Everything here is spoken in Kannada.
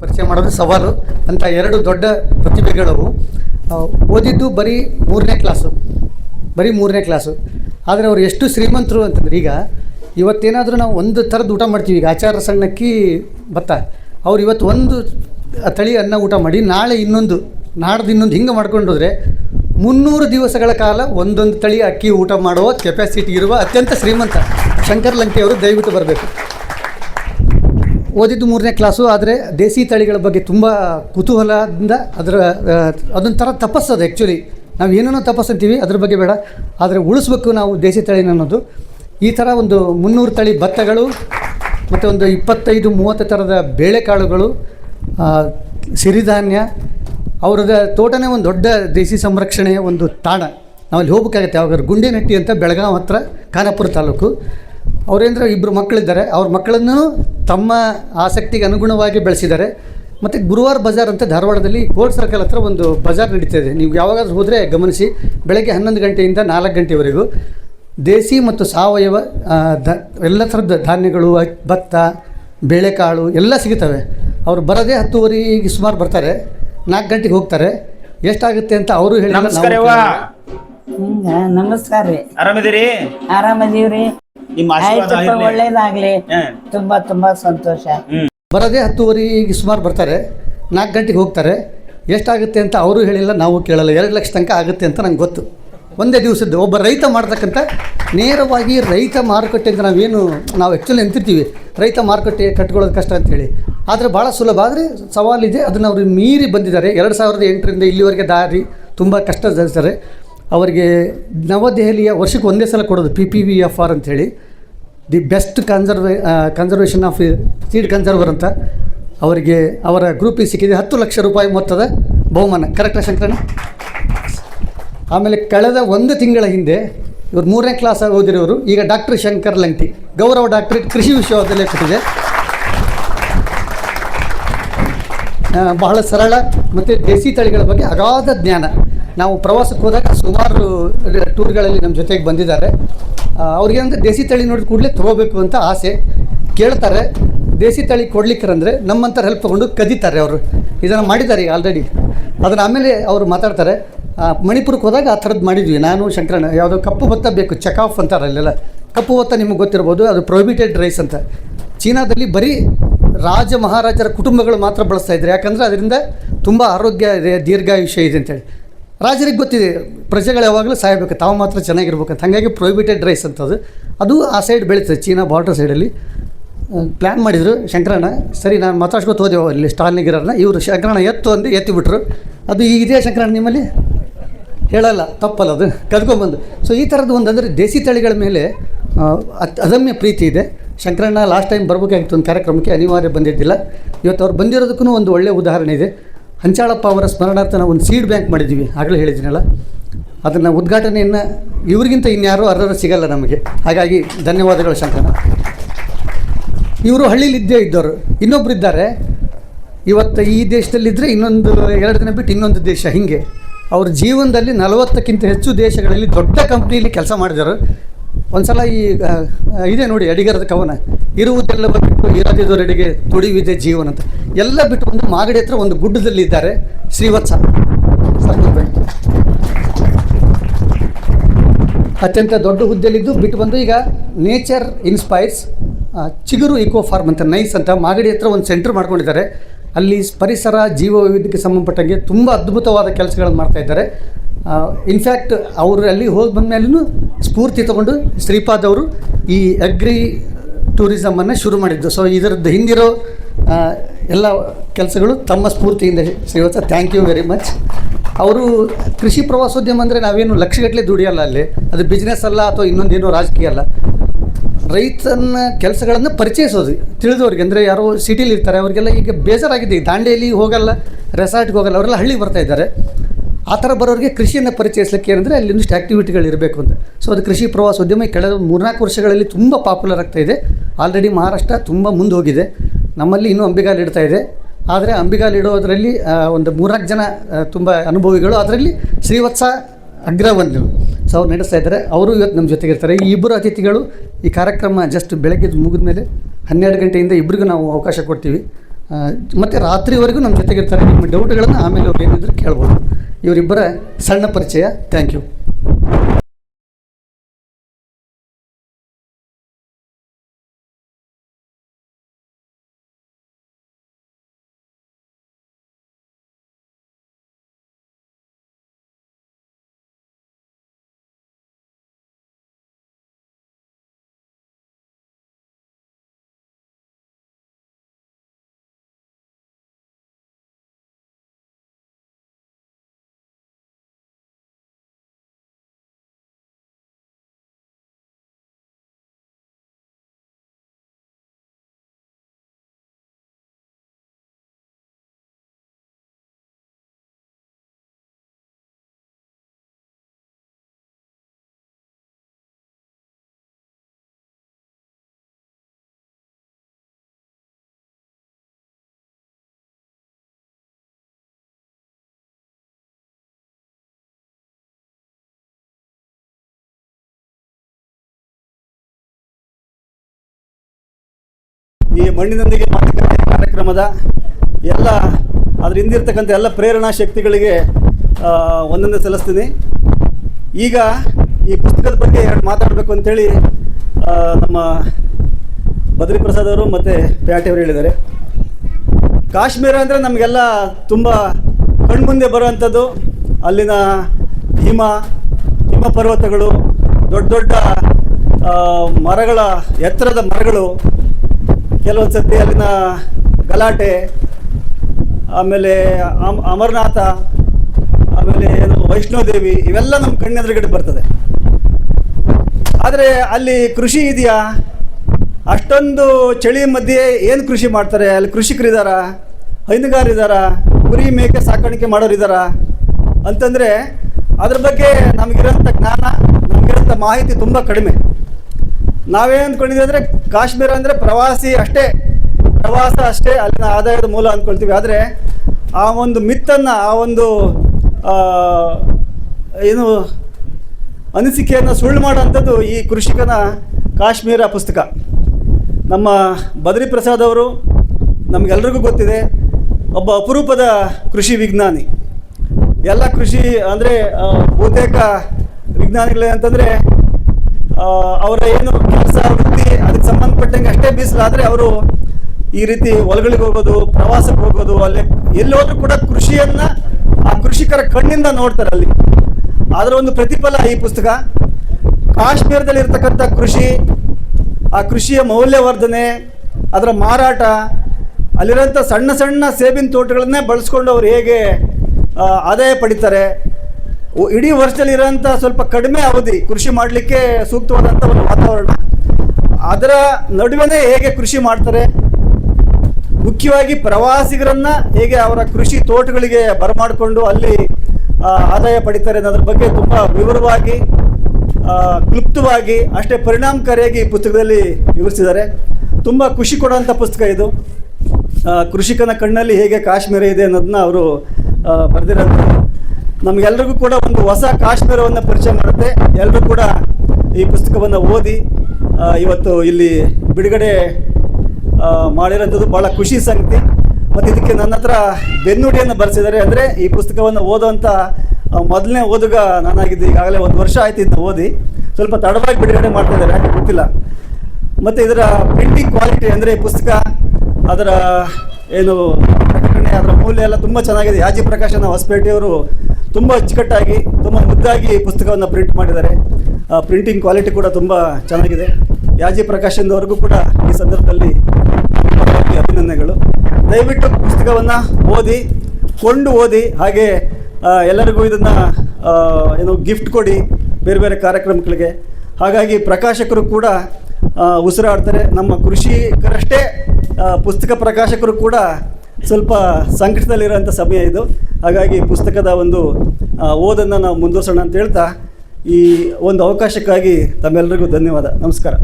ಪರಿಚಯ ಮಾಡೋದು ಸವಾಲು ಅಂತ ಎರಡು ದೊಡ್ಡ ಪ್ರತಿಭೆಗಳವು. ಓದಿದ್ದು ಬರೀ ಮೂರನೇ ಕ್ಲಾಸು, ಬರೀ ಮೂರನೇ ಕ್ಲಾಸು. ಆದರೆ ಅವ್ರು ಎಷ್ಟು ಶ್ರೀಮಂತರು ಅಂತಂದ್ರೆ ಈಗ ಇವತ್ತೇನಾದರೂ ನಾವು ಒಂದು ಥರದ ಊಟ ಮಾಡ್ತೀವಿ, ಈಗ ಆಚಾರ ಸಣ್ಣಕ್ಕಿ ಭತ್ತ. ಅವ್ರು ಇವತ್ತು ಒಂದು ತಳಿ ಅನ್ನ ಊಟ ಮಾಡಿ ನಾಳೆ ಇನ್ನೊಂದು, ನಾಡ್ದು ಇನ್ನೊಂದು ಹಿಂಗೆ ಮಾಡ್ಕೊಂಡೋದ್ರೆ ಮುನ್ನೂರು ದಿವಸಗಳ ಕಾಲ ಒಂದೊಂದು ತಳಿ ಅಕ್ಕಿ ಊಟ ಮಾಡುವ ಕೆಪಾಸಿಟಿ ಇರುವ ಅತ್ಯಂತ ಶ್ರೀಮಂತ ಶಂಕರ್ ಲಂಕೆಯವರು ದಯವಿಟ್ಟು ಬರಬೇಕು. ಓದಿದ್ದು ಮೂರನೇ ಕ್ಲಾಸು ಆದರೆ ದೇಸಿ ತಳಿಗಳ ಬಗ್ಗೆ ತುಂಬ ಕುತೂಹಲದಿಂದ ಅದರ ಅದೊಂಥರ ತಪಸ್ಸು ಅದು ಆ್ಯಕ್ಚುಲಿ ನಾವು ಏನೇನೋ ತಪಸ್ಸು ಅಂತೀವಿ ಅದ್ರ ಬಗ್ಗೆ ಬೇಡ. ಆದರೆ ಉಳಿಸ್ಬೇಕು ನಾವು ದೇಸಿ ತಳಿನ ಅನ್ನೋದು. ಈ ಥರ ಒಂದು ಮುನ್ನೂರು ತಳಿ ಭತ್ತಗಳು, ಮತ್ತು ಒಂದು ಇಪ್ಪತ್ತೈದು, ಮೂವತ್ತು ಥರದ ಬೇಳೆಕಾಳುಗಳು ಸಿರಿಧಾನ್ಯ, ಅವ್ರದ ತೋಟನೇ ಒಂದು ದೊಡ್ಡ ದೇಸಿ ಸಂರಕ್ಷಣೆಯ ಒಂದು ತಾಣ. ನಾವಲ್ಲಿ ಹೋಗ್ಬೇಕಾಗತ್ತೆ ಯಾವಾಗ ಗುಂಡೇನಟ್ಟಿ ಅಂತ ಬೆಳಗಾವಿ ಹತ್ರ, ಖಾನಾಪುರ ತಾಲೂಕು. ಅವರೇಂದ್ರ ಇಬ್ಬರು ಮಕ್ಕಳಿದ್ದಾರೆ ಅವ್ರ ಮಕ್ಕಳನ್ನು ತಮ್ಮ ಆಸಕ್ತಿಗೆ ಅನುಗುಣವಾಗಿ ಬೆಳೆಸಿದ್ದಾರೆ. ಮತ್ತು ಗುರುವಾರ ಬಜಾರ್ ಅಂತ ಧಾರವಾಡದಲ್ಲಿ ಗೋಲ್ಡ್ ಸರ್ಕಲ್ ಹತ್ರ ಒಂದು ಬಜಾರ್ ನಡೀತಾ ಇದೆ. ನೀವು ಯಾವಾಗಾದ್ರೂ ಹೋದರೆ ಗಮನಿಸಿ. ಬೆಳಗ್ಗೆ ಹನ್ನೊಂದು ಗಂಟೆಯಿಂದ ನಾಲ್ಕು ಗಂಟೆವರೆಗೂ. ದೇಸಿ ಮತ್ತು ಸಾವಯವ ದ ಎಲ್ಲ ಥರದ ಧಾನ್ಯಗಳು ಭತ್ತ ಬೇಳೆಕಾಳು ಎಲ್ಲ ಸಿಗುತ್ತವೆ. ಅವರು ಬರೋದೇ ಹತ್ತುವರೆಗೆ ಸುಮಾರು ಬರ್ತಾರೆ. ನಾಲ್ಕು ಗಂಟೆಗೆ ಹೋಗ್ತಾರೆ. ಎಷ್ಟಾಗುತ್ತೆ ಅಂತ ಅವರು ಹೇಳಿ ನಮಸ್ಕಾರ ನಮಸ್ಕಾರ ರೀ. ಆರಾಮಿದ್ದೀರಿ? ಆರಾಮದೀವ್ರಿ ನಿಮ್ಮ ಆಶೀರ್ವಾದ ಆಯ್ತಪ್ಪ ಇರ್ಲಿ. ಒಳ್ಳೇದಾಗ್ಲಿ. ತುಂಬಾ ತುಂಬಾ ಸಂತೋಷ. ಬರೋದೇ ಹತ್ತುವರೆಗೆ ಸುಮಾರು ಬರ್ತಾರೆ. ನಾಲ್ಕು ಗಂಟೆಗೆ ಹೋಗ್ತಾರೆ. ಎಷ್ಟಾಗುತ್ತೆ ಅಂತ ಅವರು ಹೇಳಿಲ್ಲ ನಾವು ಕೇಳಲ್ಲ. ಎರಡು ಲಕ್ಷ ತನಕ ಆಗುತ್ತೆ ಅಂತ ನಂಗೆ ಗೊತ್ತು. ಒಂದೇ ದಿವಸದ್ದು. ಒಬ್ಬ ರೈತ ಮಾಡ್ತಕ್ಕಂಥ ನೇರವಾಗಿ ರೈತ ಮಾರುಕಟ್ಟೆ ಅಂತ ನಾವೇನು ನಾವು ಆ್ಯಕ್ಚುಲಿ ಅಂತಿರ್ತೀವಿ. ರೈತ ಮಾರುಕಟ್ಟೆ ಕಟ್ಕೊಳ್ಳೋದು ಕಷ್ಟ ಅಂತೇಳಿ. ಆದರೆ ಭಾಳ ಸುಲಭ ಆದರೆ ಸವಾಲಿದೆ. ಅದನ್ನು ಅವರು ಮೀರಿ ಬಂದಿದ್ದಾರೆ. ಎರಡು ಸಾವಿರದ ಎಂಟರಿಂದ ಇಲ್ಲಿವರೆಗೆ ದಾರಿ ತುಂಬ ಕಷ್ಟ ಸಹಿಸ್ತಾರೆ ಅವರಿಗೆ ನವದೆಹಲಿಯ ವರ್ಷಕ್ಕೆ ಒಂದೇ ಸಲ ಕೊಡೋದು P P V F R ಅಂಥೇಳಿ. The best conserve conservation of seed conserver ಅಂತ ಅವರಿಗೆ ಅವರ ಗ್ರೂಪಿಗೆ ಸಿಕ್ಕಿದೆ, ಹತ್ತು ಲಕ್ಷ ರೂಪಾಯಿ ಮೊತ್ತದ ಬಹುಮಾನ. ಕರೆಕ್ಟಾ ಶಂಕರಣ್ಣ? ಆಮೇಲೆ ಕಳೆದ ಒಂದು ತಿಂಗಳ ಹಿಂದೆ ಇವರು ಮೂರನೇ ಕ್ಲಾಸ್ ಓದಿರೋರು, ಈಗ ಡಾಕ್ಟರ್ ಶಂಕರ್ ಲಂಟಿ. ಗೌರವ ಡಾಕ್ಟರೇಟ್ ಕೃಷಿ ವಿಶ್ವವಿದ್ಯಾಲಯ ಕೊಟ್ಟಿದೆ. ಬಹಳ ಸರಳ ಮತ್ತು ದೇಸಿ ತಳಿಗಳ ಬಗ್ಗೆ ಅಗಾಧ ಜ್ಞಾನ. ನಾವು ಪ್ರವಾಸಕ್ಕೆ ಹೋದಾಗ ಸುಮಾರು ಟೂರ್ಗಳಲ್ಲಿ ನಮ್ಮ ಜೊತೆಗೆ ಬಂದಿದ್ದಾರೆ. ಅವ್ರಿಗೆ ಅಂದರೆ ದೇಸಿ ತಳಿ ನೋಡಿದ ಕೂಡಲೇ ತೊಗೋಬೇಕು ಅಂತ ಆಸೆ. ಕೇಳ್ತಾರೆ. ದೇಸಿ ತಳಿ ಕೊಡ್ಲಿಕ್ಕರಂದರೆ ನಮ್ಮಂಥರ ಹೆಲ್ಪ್ ತೊಗೊಂಡು ಕದೀತಾರೆ ಅವರು. ಇದನ್ನು ಮಾಡಿದ್ದಾರೆ ಈಗ ಆಲ್ರೆಡಿ ಅದನ್ನು ಆಮೇಲೆ ಅವರು ಮಾತಾಡ್ತಾರೆ. ಮಣಿಪುರಕ್ಕೆ ಹೋದಾಗ ಆ ಥರದ್ದು ಮಾಡಿದ್ವಿ. ನಾನು, ಶಂಕರಣ್ಣ, ಯಾವುದೋ ಕಪ್ಪು ಭತ್ತ ಬೇಕು ಆಫ್ ಅಂತಾರೆ ಅಲ್ಲೆಲ್ಲ. ಕಪ್ಪು ಭತ್ತ ನಿಮಗೆ ಗೊತ್ತಿರ್ಬೋದು, ಅದು ಪ್ರೊಹಿಬಿಟೆಡ್ ರೈಸ್ ಅಂತ. ಚೀನಾದಲ್ಲಿ ಬರೀ ರಾಜ ಮಹಾರಾಜರ ಕುಟುಂಬಗಳು ಮಾತ್ರ ಬಳಸ್ತಾ ಇದ್ದಾರೆ. ಯಾಕಂದರೆ ಅದರಿಂದ ತುಂಬ ಆರೋಗ್ಯ ಇದೆ, ದೀರ್ಘಾಯುಷ್ಯ ಇದೆ ಅಂತೇಳಿ. ರಾಜರಿಗೆ ಗೊತ್ತಿದೆ, ಪ್ರಜೆಗಳು ಯಾವಾಗಲೂ ಸಾಯಬೇಕು, ತಾವು ಮಾತ್ರ ಚೆನ್ನಾಗಿರ್ಬೇಕಂತ ಹಾಗಾಗಿ ಪ್ರೊಹಿಬಿಟೆಡ್ ರೈಸ್ ಅಂತದು ಅದು. ಆ ಸೈಡ್ ಬೆಳೀತದೆ, ಚೀನಾ ಬಾರ್ಡರ್ ಸೈಡಲ್ಲಿ ಪ್ಲ್ಯಾನ್ ಮಾಡಿದರು, ಶಂಕರಣ್ಣ, ಸರಿ, ನಾನು ಮಾತಾಡ್ಸ್ಕೊತ ಹೋದೆವು ಅಲ್ಲಿ ಸ್ಟಾಲ್ನಿಗಿರೋರನ್ನ ಇವರು ಶಂಕರಣ್ಣ ಎತ್ತು ಅಂದು ಎತ್ತಿ ಬಿಟ್ರು ಅದು ಈಗ ಇದೆಯಾ ಶಂಕರಣ್ಣ ನಿಮ್ಮಲ್ಲಿ? ಹೇಳಲ್ಲ, ತಪ್ಪಲ್ಲ ಅದು. ಕದ್ಕೊಂಬಂದು. ಸೊ ಈ ಥರದ್ದು ಒಂದು ಅಂದರೆ ದೇಸಿ ತಳಿಗಳ ಮೇಲೆ ಅದಮ್ಯ ಪ್ರೀತಿ ಇದೆ. ಶಂಕರಣ್ಣ ಲಾಸ್ಟ್ ಟೈಮ್ ಬರಬೇಕಾಗಿತ್ತು ಒಂದು ಕಾರ್ಯಕ್ರಮಕ್ಕೆ, ಅನಿವಾರ್ಯ ಬಂದಿದ್ದಿಲ್ಲ. ಇವತ್ತು ಅವ್ರು ಬಂದಿರೋದಕ್ಕೂ ಒಂದು ಒಳ್ಳೆಯ ಉದಾಹರಣೆ ಇದೆ. ಹಂಚಾಳಪ್ಪ ಅವರ ಸ್ಮರಣಾರ್ಥ ನಾವು ಒಂದು ಸೀಡ್ ಬ್ಯಾಂಕ್ ಮಾಡಿದ್ದೀವಿ. ಆಗಲೇ ಹೇಳಿದ್ದೀನಲ್ಲ ಅದನ್ನು ಉದ್ಘಾಟನೆಯನ್ನು ಇವರಿಗಿಂತ ಇನ್ಯಾರೂ ಅರ್ಹರ ಸಿಗಲ್ಲ ನಮಗೆ. ಹಾಗಾಗಿ ಧನ್ಯವಾದಗಳು ಶಂಕರ ಇವರು ಹಳ್ಳಿಲಿದ್ದೇ ಇದ್ದವರು. ಇನ್ನೊಬ್ರು ಇದ್ದಾರೆ. ಇವತ್ತು ಈ ದೇಶದಲ್ಲಿದ್ದರೆ ಇನ್ನೊಂದು ಎರಡು ದಿನ ಬಿಟ್ಟು ಇನ್ನೊಂದು ದೇಶ ಹೀಗೆ. ಅವ್ರ ಜೀವನದಲ್ಲಿ ನಲವತ್ತಕ್ಕಿಂತ ಹೆಚ್ಚು ದೇಶಗಳಲ್ಲಿ ದೊಡ್ಡ ಕಂಪ್ನಿಯಲ್ಲಿ ಕೆಲಸ ಮಾಡಿದರು ಒಂದ್ಸಲ ಈ ಇದೆ ನೋಡಿ ಅಡಿಗರದ ಕವನ. ಇರುವುದೆಲ್ಲ ಬಿಟ್ಟು ಇರದಿದ್ದವರೆಡೆಗೆ ತುಡಿವಿದೆ ಜೀವನ ಅಂತ. ಎಲ್ಲ ಬಿಟ್ಟು ಒಂದು ಮಾಗಡಿ ಹತ್ರ ಒಂದು ಗುಡ್ಡದಲ್ಲಿ ಇದ್ದಾರೆ ಶ್ರೀವತ್ಸ. ಅತ್ಯಂತ ದೊಡ್ಡ ಹುದ್ದೆಯಲ್ಲಿದ್ದು ಬಿಟ್ಟು ಬಂದು ಈಗ nature inspires Chiguru eco farm ಅಂತ ನೈಸ್ ಅಂತ ಮಾಗಡಿ ಹತ್ರ ಒಂದು ಸೆಂಟರ್ ಮಾಡ್ಕೊಂಡಿದ್ದಾರೆ. ಅಲ್ಲಿ ಪರಿಸರ ಜೀವ ವೈವಿಧ್ಯಕ್ಕೆ ಸಂಬಂಧಪಟ್ಟಂಗೆ ತುಂಬ ಅದ್ಭುತವಾದ ಕೆಲಸಗಳನ್ನು ಮಾಡ್ತಾ ಇದ್ದಾರೆ. ಇನ್ಫ್ಯಾಕ್ಟ್ ಅವರಲ್ಲಿ ಹೋಗಿ ಬಂದ ಮೇಲೂ ಸ್ಫೂರ್ತಿ ತಗೊಂಡು ಶ್ರೀಪಾದ್ ಅವರು ಈ ಅಗ್ರಿ ಟೂರಿಸಮನ್ನು ಶುರು ಮಾಡಿದ್ದು. ಸೊ ಇದರದ್ದು ಹಿಂದಿರೋ ಎಲ್ಲ ಕೆಲಸಗಳು ತಮ್ಮ ಸ್ಫೂರ್ತಿಯಿಂದ Srivatsa thank you very much ಅವರು ಕೃಷಿ ಪ್ರವಾಸೋದ್ಯಮ ಅಂದರೆ ನಾವೇನು ಲಕ್ಷಗಟ್ಟಲೆ ದುಡಿಯಲ್ಲ ಅಲ್ಲಿ. ಅದು ಬಿಸ್ನೆಸ್ ಅಲ್ಲ ಅಥವಾ ಇನ್ನೊಂದೇನೋ ರಾಜಕೀಯ ಅಲ್ಲ. ರೈತನ ಕೆಲಸಗಳನ್ನು ಪರಿಚಯಿಸೋದು, ತಿಳಿದವ್ರಿಗೆ. ಅಂದರೆ ಯಾರೋ ಸಿಟಿಲಿ ಇರ್ತಾರೆ ಅವರಿಗೆಲ್ಲ ಈಗ ಬೇಜಾರಾಗಿದೆ. ದಾಂಡೇಲಿ ಹೋಗಲ್ಲ ರೆಸಾರ್ಟ್ಗೆ ಹೋಗಲ್ಲ, ಅವರೆಲ್ಲ ಹಳ್ಳಿಗೆ ಬರ್ತಾ ಇದ್ದಾರೆ. ಆ ಥರ ಬರೋರಿಗೆ ಕೃಷಿಯನ್ನು ಪರಿಚಯಿಸಲಿಕ್ಕೆ ಏನಂದರೆ ಅಲ್ಲಿ ಒಂದಿಷ್ಟು ಆ್ಯಕ್ಟಿವಿಟಿಗಳು ಇರಬೇಕು ಅಂತ. ಸೊ ಅದು ಕೃಷಿ ಪ್ರವಾಸೋದ್ಯಮ ಕಳೆದ ಮೂರ್ನಾಲ್ಕು ವರ್ಷಗಳಲ್ಲಿ ತುಂಬ ಪಾಪ್ಯುಲರ್ ಆಗ್ತಾ ಇದೆ. ಆಲ್ರೆಡಿ ಮಹಾರಾಷ್ಟ್ರ ತುಂಬ ಮುಂದೆ ಹೋಗಿದೆ ನಮ್ಮಲ್ಲಿ ಇನ್ನೂ ಅಂಬಿಗಾಲು ಇಡ್ತಾ ಇದೆ. ಆದರೆ ಅಂಬಿಗಾಲು ಇಡೋದರಲ್ಲಿ ಒಂದು ಮೂರ್ನಾಲ್ಕು ಜನ ತುಂಬ ಅನುಭವಿಗಳು. ಅದರಲ್ಲಿ ಶ್ರೀವತ್ಸ ಅಗ್ರವನ್ಯರು ಸೊ ಅವ್ರು ನಡೆಸ್ತಾ ಇದ್ದಾರೆ. ಅವರು ಇವತ್ತು ನಮ್ಮ ಜೊತೆಗಿರ್ತಾರೆ ಈ ಇಬ್ಬರು ಅತಿಥಿಗಳು ಈ ಕಾರ್ಯಕ್ರಮ ಜಸ್ಟ್ ಬೆಳಗ್ಗೆ ಮುಗಿದ ಮೇಲೆ ಹನ್ನೆರಡು ಗಂಟೆಯಿಂದ ಇಬ್ಬರಿಗೂ ನಾವು ಅವಕಾಶ ಕೊಡ್ತೀವಿ. ಮತ್ತು ರಾತ್ರಿವರೆಗೂ ನಮ್ಮ ಜೊತೆಗಿರ್ತಾರೆ. ನಿಮ್ಮ ಡೌಟ್ಗಳನ್ನು ಆಮೇಲೆ ಅವ್ರು ಏನಿದ್ರು ಕೇಳ್ಬೋದು. ಇವರಿಬ್ಬರ ಸಣ್ಣ ಪರಿಚಯ. ಥ್ಯಾಂಕ್ ಯು ಈ ಮಣ್ಣಿನೊಂದಿಗೆ ಮಾತುಕತೆ ಕಾರ್ಯಕ್ರಮದ ಎಲ್ಲ ಅದ್ರ ಹಿಂದಿರ್ತಕ್ಕಂಥ ಎಲ್ಲ ಪ್ರೇರಣಾ ಶಕ್ತಿಗಳಿಗೆ ಒಂದನ್ನು ಸಲ್ಲಿಸ್ತೀನಿ. ಈಗ ಈ ಪುಸ್ತಕದ ಬಗ್ಗೆ ಎರಡು ಮಾತಾಡಬೇಕು ಅಂತೇಳಿ ನಮ್ಮ ಬದ್ರಿ ಪ್ರಸಾದ್ ಅವರು ಮತ್ತು ಪ್ಯಾಟೆ ಅವರು ಹೇಳಿದ್ದಾರೆ. ಕಾಶ್ಮೀರ ಅಂದರೆ ನಮಗೆಲ್ಲ ತುಂಬ ಕಣ್ಮುಂದೆ ಬರುವಂಥದ್ದು. ಅಲ್ಲಿನ ಹಿಮ ಹಿಮ ಪರ್ವತಗಳು, ದೊಡ್ಡ ದೊಡ್ಡ ಮರಗಳ ಎತ್ತರದ ಮರಗಳು ಕೆಲವೊಂದು ಸರ್ತಿ ಅಲ್ಲಿನ ಗಲಾಟೆ, ಆಮೇಲೆ ಅಮ್- ಅಮರನಾಥ, ಆಮೇಲೆ ಏನು ವೈಷ್ಣೋದೇವಿ ಇವೆಲ್ಲ ನಮ್ಮ ಕಣ್ಣೆದುರುಗಡೆ ಬರ್ತದೆ. ಆದರೆ ಅಲ್ಲಿ ಕೃಷಿ ಇದೆಯಾ? ಅಷ್ಟೊಂದು ಚಳಿ ಮಧ್ಯೆ ಏನು ಕೃಷಿ ಮಾಡ್ತಾರೆ? ಅಲ್ಲಿ ಕೃಷಿಕರಿದ್ದಾರ ಹೈನುಗಾರಿದ್ದಾರಾ ಕುರಿ ಮೇಕೆ ಸಾಕಾಣಿಕೆ ಮಾಡೋರಿದ್ದಾರಾ ಅಂತಂದರೆ ಅದ್ರ ಬಗ್ಗೆ ನಮಗಿರೋಂಥ ಜ್ಞಾನ ನಮಗಿರೋಂಥ ಮಾಹಿತಿ ತುಂಬ ಕಡಿಮೆ. ನಾವೇ ಅಂದ್ಕೊಂಡಿದ್ದೀವಿ ಅಂದರೆ ಕಾಶ್ಮೀರ ಅಂದರೆ ಪ್ರವಾಸಿ ಅಷ್ಟೇ, ಪ್ರವಾಸ ಅಷ್ಟೇ ಅಲ್ಲಿನ ಆದಾಯದ ಮೂಲ ಅಂದ್ಕೊಳ್ತೀವಿ ಆದರೆ ಆ ಒಂದು ಮಿತ್ತನ್ನು, ಆ ಒಂದು ಏನು ಅನಿಸಿಕೆಯನ್ನು ಸುಳ್ಳು ಮಾಡೋಂಥದ್ದು ಈ ಕೃಷಿಕನ ಕಾಶ್ಮೀರ ಪುಸ್ತಕ. ನಮ್ಮ ಬದ್ರಿ ಪ್ರಸಾದ್ ಅವರು ನಮಗೆಲ್ಲರಿಗೂ ಗೊತ್ತಿದೆ, ಒಬ್ಬ ಅಪರೂಪದ ಕೃಷಿ ವಿಜ್ಞಾನಿ. ಎಲ್ಲ ಕೃಷಿ ಅಂದರೆ ಬಹುತೇಕ ವಿಜ್ಞಾನಿಗಳೇ ಅಂತಂದರೆ ಅವರ ಏನು ಕೆಲಸ ವೃತ್ತಿ ಅದಕ್ಕೆ ಸಂಬಂಧಪಟ್ಟಂಗೆ ಅಷ್ಟೇ ಬೀಸಲಾದ್ರೆ ಅವರು ಈ ರೀತಿ ಹೊಲಗಳಿಗೆ ಹೋಗೋದು, ಪ್ರವಾಸಕ್ಕೆ ಹೋಗೋದು, ಅಲ್ಲಿ ಎಲ್ಲಿ ಹೋದ್ರೂ ಕೂಡ ಕೃಷಿಯನ್ನ ಆ ಕೃಷಿಕರ ಕಣ್ಣಿಂದ ನೋಡ್ತಾರೆ ಅಲ್ಲಿ. ಅದರ ಒಂದು ಪ್ರತಿಫಲ ಈ ಪುಸ್ತಕ. ಕಾಶ್ಮೀರದಲ್ಲಿ ಇರ್ತಕ್ಕಂಥ ಕೃಷಿ, ಆ ಕೃಷಿಯ ಮೌಲ್ಯವರ್ಧನೆ, ಅದರ ಮಾರಾಟ ಅಲ್ಲಿರೋಂಥ ಸಣ್ಣ ಸಣ್ಣ ಸೇಬಿನ ತೋಟಗಳನ್ನೇ ಬಳಸ್ಕೊಂಡು ಅವ್ರು ಹೇಗೆ ಆದಾಯ ಪಡಿತಾರೆ. ಇಡೀ ವರ್ಷದಲ್ಲಿ ಇರೋಂಥ ಸ್ವಲ್ಪ ಕಡಿಮೆ ಅವಧಿ ಕೃಷಿ ಮಾಡಲಿಕ್ಕೆ ಸೂಕ್ತವಾದಂಥ ಒಂದು ವಾತಾವರಣ. ಅದರ ನಡುವೆನೇ ಹೇಗೆ ಕೃಷಿ ಮಾಡ್ತಾರೆ? ಮುಖ್ಯವಾಗಿ ಪ್ರವಾಸಿಗರನ್ನ ಹೇಗೆ ಅವರ ಕೃಷಿ ತೋಟಗಳಿಗೆ ಬರಮಾಡಿಕೊಂಡು ಅಲ್ಲಿ ಆದಾಯ ಪಡಿತಾರೆ ಅನ್ನೋದ್ರ ಬಗ್ಗೆ ತುಂಬ ವಿವರವಾಗಿ ಕ್ಲುಪ್ತವಾಗಿ, ಅಷ್ಟೇ ಪರಿಣಾಮಕಾರಿಯಾಗಿ ಈ ಪುಸ್ತಕದಲ್ಲಿ ವಿವರಿಸಿದ್ದಾರೆ. ತುಂಬ ಖುಷಿ ಕೊಡುವಂಥ ಪುಸ್ತಕ ಇದು. ಕೃಷಿಕನ ಕಣ್ಣಲ್ಲಿ ಹೇಗೆ ಕಾಶ್ಮೀರ ಇದೆ ಅನ್ನೋದನ್ನ ಅವರು ಬರೆದಿರೋದು. ನಮಗೆಲ್ರಿಗೂ ಕೂಡ ಒಂದು ಹೊಸ ಕಾಶ್ಮೀರವನ್ನು ಪರಿಚಯ ಮಾಡುತ್ತೆ. ಎಲ್ಲರೂ ಕೂಡ ಈ ಪುಸ್ತಕವನ್ನು ಓದಿ ಇವತ್ತು ಇಲ್ಲಿ ಬಿಡುಗಡೆ ಮಾಡಿರೋಂಥದ್ದು ಭಾಳ ಖುಷಿ ಸಂಗತಿ. ಮತ್ತು ಇದಕ್ಕೆ ನನ್ನ ಹತ್ರ ಬೆನ್ನುಡಿಯನ್ನು ಬರೆಸಿದ್ದಾರೆ. ಅಂದರೆ ಈ ಪುಸ್ತಕವನ್ನು ಓದುವಂಥ ಮೊದಲನೇ ಓದುಗ ನಾನಾಗಿದ್ದು. ಈಗಾಗಲೇ ಒಂದು ವರ್ಷ ಆಯಿತು ಇದನ್ನ ಓದಿ. ಸ್ವಲ್ಪ ತಡವಾಗಿ ಬಿಡುಗಡೆ ಮಾಡ್ತಾ ಇದ್ದಾರೆ. ಯಾಕೆ ಗೊತ್ತಿಲ್ಲ. ಮತ್ತು ಇದರ ಪ್ರಿಂಟಿಂಗ್ ಕ್ವಾಲಿಟಿ ಅಂದರೆ ಈ ಪುಸ್ತಕ, ಅದರ, ಏನು ಪ್ರಕಟಣೆ ಅದರ ಮೌಲ್ಯ ಎಲ್ಲ ತುಂಬ ಚೆನ್ನಾಗಿದೆ. ಯಾಜಿ ಪ್ರಕಾಶನ ಹೊಸಪೇಟೆಯವರು ತುಂಬ ಅಚ್ಚುಕಟ್ಟಾಗಿ, ತುಂಬ ಮುದ್ದಾಗಿ ಪುಸ್ತಕವನ್ನು ಪ್ರಿಂಟ್ ಮಾಡಿದ್ದಾರೆ. ಪ್ರಿಂಟಿಂಗ್ ಕ್ವಾಲಿಟಿ ಕೂಡ ತುಂಬ ಚೆನ್ನಾಗಿದೆ. ಯಾಜಿ ಪ್ರಕಾಶನದವರೆಗೂ ಕೂಡ ಈ ಸಂದರ್ಭದಲ್ಲಿ ಅಭಿನಂದನೆಗಳು. ದಯವಿಟ್ಟು ಪುಸ್ತಕವನ್ನು ಓದಿ, ಕೊಂಡು ಓದಿ, ಹಾಗೆ ಎಲ್ಲರಿಗೂ ಇದನ್ನು ಏನು ಗಿಫ್ಟ್ ಕೊಡಿ ಬೇರೆ ಬೇರೆ ಕಾರ್ಯಕ್ರಮಗಳಿಗೆ. ಹಾಗಾಗಿ ಪ್ರಕಾಶಕರು ಕೂಡ ಉಸಿರಾಡ್ತಾರೆ. ನಮ್ಮ ಕೃಷಿಕರಷ್ಟೇ ಪುಸ್ತಕ ಪ್ರಕಾಶಕರು ಕೂಡ ಸ್ವಲ್ಪ ಸಂಕಟದಲ್ಲಿರೋಂಥ ಸಮಯ ಇದು. ಹಾಗಾಗಿ ಪುಸ್ತಕದ ಒಂದು ಓದನ್ನು ನಾವು ಮುಂದುವರ್ಸೋಣ ಅಂತ ಹೇಳ್ತಾ ಈ ಒಂದು ಅವಕಾಶಕ್ಕಾಗಿ ತಮ್ಮೆಲ್ಲರಿಗೂ ಧನ್ಯವಾದ. ನಮಸ್ಕಾರ.